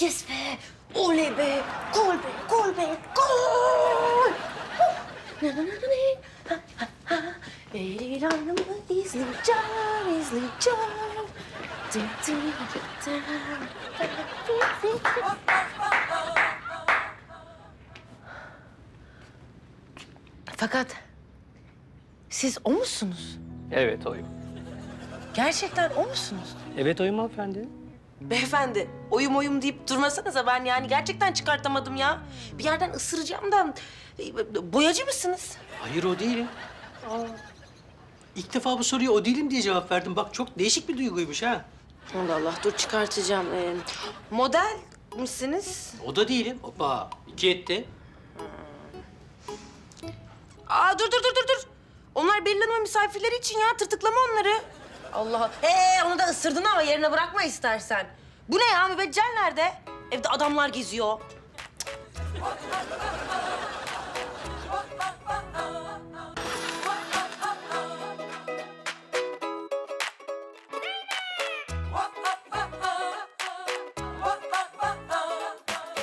Yes be. Oley be. Gol be. Gol be. Gol. Na na na na na. Ha, ha, ha. İlanımı izleyeceğim, izleyeceğim. Dı, dı, dı, dı. Fakat siz o musunuz? Evet oyum. Gerçekten o musunuz? Evet oyum hanımefendi. Beyefendi, oyum oyum deyip durmasanıza ben yani gerçekten çıkartamadım ya. Bir yerden ısıracağım da e, boyacı mısınız? Hayır o değilim. Aa, İlk defa bu soruya o değilim diye cevap verdim. Bak çok değişik bir duyguymuş ha. Allah Allah dur çıkartacağım. Ee, model misiniz? O da değilim. Hoppa. iki etti. Aa dur dur dur dur dur. Onlar Hanım'ın misafirleri için ya tırtıklama onları. Allah. Ee onu da ısırdın ama yerine bırakma istersen. Bu ne ya mübeccel nerede? Evde adamlar geziyor.